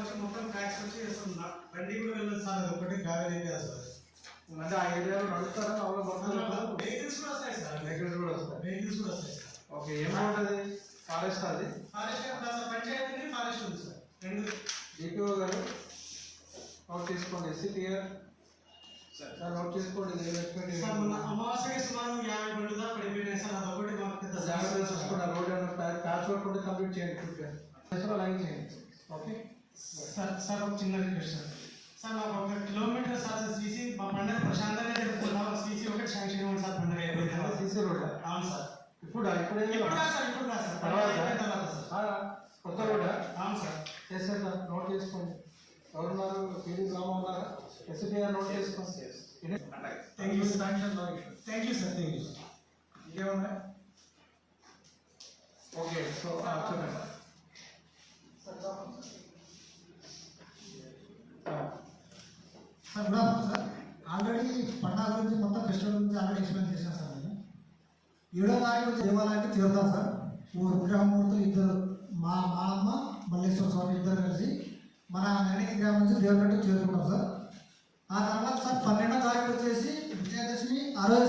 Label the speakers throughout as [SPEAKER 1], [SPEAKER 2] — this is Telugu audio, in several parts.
[SPEAKER 1] వచ్చి మొత్తం ట్యాక్స్ వచ్చి అసలు నా- బండి కూడా వెళ్ళదు సార్ అది ఒకటి కావేరీ కదా సార్.
[SPEAKER 2] అంటే ఆ ఏరియాలో నడుస్తారా? మామూలుగా పడుతున్నారు
[SPEAKER 1] వెహికల్స్ కూడా వస్తాయి సార్.
[SPEAKER 2] వెహికల్స్ కూడా వస్తాయి.
[SPEAKER 1] వెహికల్స్ కూడా వస్తాయి సార్.
[SPEAKER 2] ఓకే ఏముంటుంది ఫారెస్ట్ అది?
[SPEAKER 1] ఫారెస్ట్ పంచాయతీ ఫారెస్ట్ ఉంది సార్. రెండు.
[SPEAKER 2] డిపిఓ గారు నోట్ తీసుకోండి. S C T R sir. Note చేసుకోండి
[SPEAKER 1] మొన్న అమావాస్యకి సుమారు యాభై బండ్లు దాకా పడిపోయినాయి సార్ అదొకటి మాకు
[SPEAKER 2] జాగ్రత్త
[SPEAKER 1] సార్.
[SPEAKER 2] రోడ్ ప్యాచ్ వర్క్ ఉంటే కంప్లీట్ చేయండి. లైన్ చేయండి. ఓకే.
[SPEAKER 1] సార్ సార్ ఒక చిన్న రిక్వెస్ట్ సార్ సార్ నాకు ఒక కిలోమీటర్ సార్ సీసీ మా పండుగ ప్రశాంతంగా జరుపుకున్నాం సీసీ ఒకటి శాంక్షన్ ఇవ్వండి సార్ పండుగ అయిపోయిన తర్వాత.
[SPEAKER 2] సీసీ రోడ్
[SPEAKER 1] అవును సార్
[SPEAKER 2] ఇప్పుడు ఇప్పుడే
[SPEAKER 1] ఇప్పుడు కాదు సార్ ఇప్పుడు కాదు సార్
[SPEAKER 2] తర్వాత?
[SPEAKER 1] అయిపోయిన తర్వాత సార్
[SPEAKER 2] ఆ, కొత్త రోడా
[SPEAKER 1] అవును సార్
[SPEAKER 2] చేస్తారు సార్ నోట్ చేసుకోండి ఎవరున్నారు పీడీ గ్రామం ఉన్నారా ఎస్సీటీఆర్ నోట్ చేసుకోండి
[SPEAKER 1] thank you sir
[SPEAKER 2] sanction
[SPEAKER 1] thank you sir thank you sir
[SPEAKER 2] ఇంకేమున్నాయి ఓకే సో ఆ, చెప్పండి ఆ,
[SPEAKER 3] sir good afternoon sir. Already పండగ గురించి మొత్తం ఫెస్టివల్ గురించి ఆల్రెడీ ఎక్స్ప్లెయిన్ చేశాను సార్ నేను. ఏడో తారీఖు వచ్చి దేవాలయానికి తీరుతాం సార్. ఓ విగ్రహమూర్తులు ఇద్దరు మా మా అమ్మ మల్లేశ్వర స్వామి ఇద్దరు కలిసి మన నడికి గ్రామం నుంచి దేవుడికి చేరుకుంటాం సార్. ఆ తర్వాత సార్ పన్నెండో తారీఖు వచ్చేసి విజయదశమి ఆ రోజు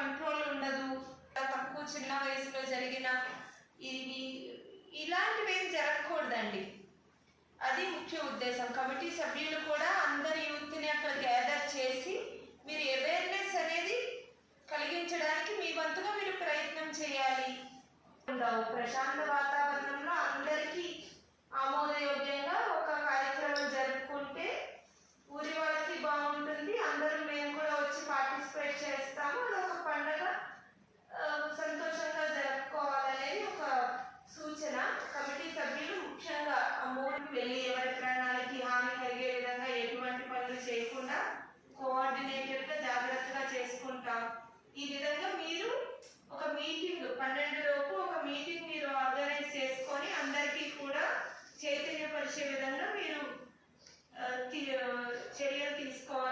[SPEAKER 4] కంట్రోల్ ఉండదు. తక్కువ చిన్న వయసులో జరిగిన ఇది ఇలాంటివి ఏం జరగకూడదండి. అది ముఖ్య ఉద్దేశం. కమిటీ సభ్యులు కూడా అందరి యూత్ని అక్కడ గ్యాదర్ చేసి మీరు అవేర్నెస్ అనేది కలిగించడానికి మీ వంతుగా మీరు ప్రయత్నం చేయాలి. ఉండవు ప్రశాంత వాతావరణంలో అందరికీ ఆమోదయోగ వచ్చే విధంగా మీరు చర్యలు తీసుకోవాలి.